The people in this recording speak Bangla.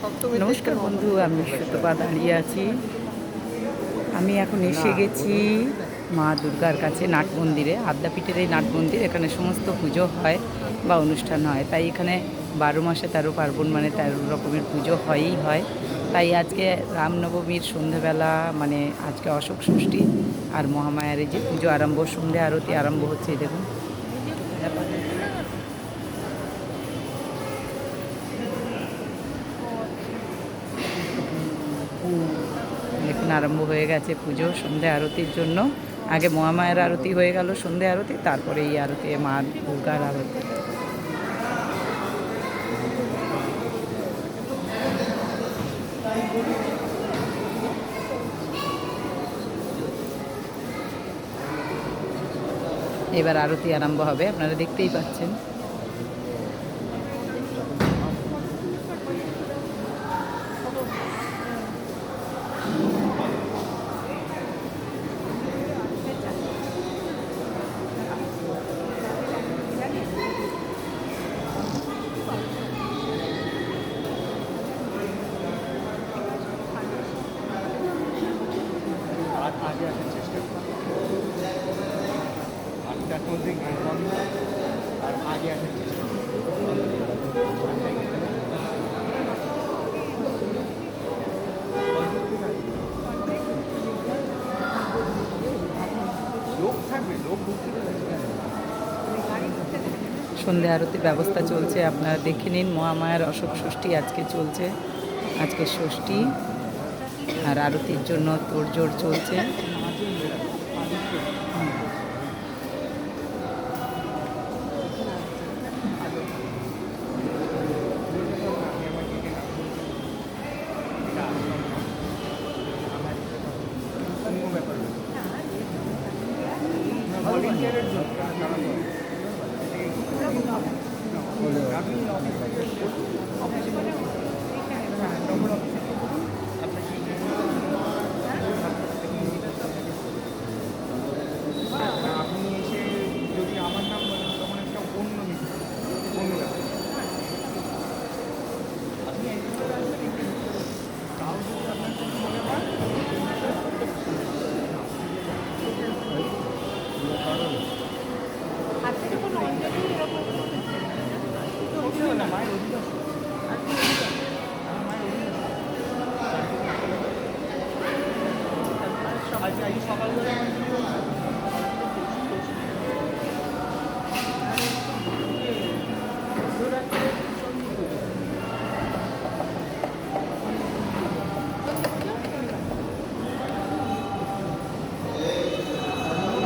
নমস্কার বন্ধু আমি সুতপা দাঁড়িয়ে আছি। আমি এখন এসে গেছি মা দুর্গার কাছে নাট মন্দিরে আদ্যাপীঠের এই নাট মন্দির। এখানে সমস্ত পুজো হয় বা অনুষ্ঠান হয়। তাই এখানে বারো মাসে তেরো পার্বণ মানে তেরো রকমের পুজো হয়ই হয়। তাই আজকে রামনবমীর সন্ধেবেলা মানে আজকে অশোক ষষ্ঠী আর মহামায়ার এই যে পুজো আরম্ভ সন্ধে আরতি আরম্ভ হচ্ছে এই দেখুন। আরম্ভ হয়ে গেছে পুজো, সন্ধে আরতির জন্য। আগে মহামায়ের আরতি হয়ে গেল, সন্ধে আরতি, তারপরে এই আরতি মা দুর্গার আরতি। এবার আরতি আরম্ভ হবে, আপনারা দেখতেই পাচ্ছেন। বন্ধ আর আগে আসার চেষ্টা। সন্ধে আরতির ব্যবস্থা চলছে আপনারা দেখে নিন মহামায়ার অশোক ষষ্ঠী আজকে চলছে। আজকে ষষ্ঠী আর আরতির জন্য তোড়জোড় চলছে। ভলেন্টিয়ারের জন্য সকালবেলা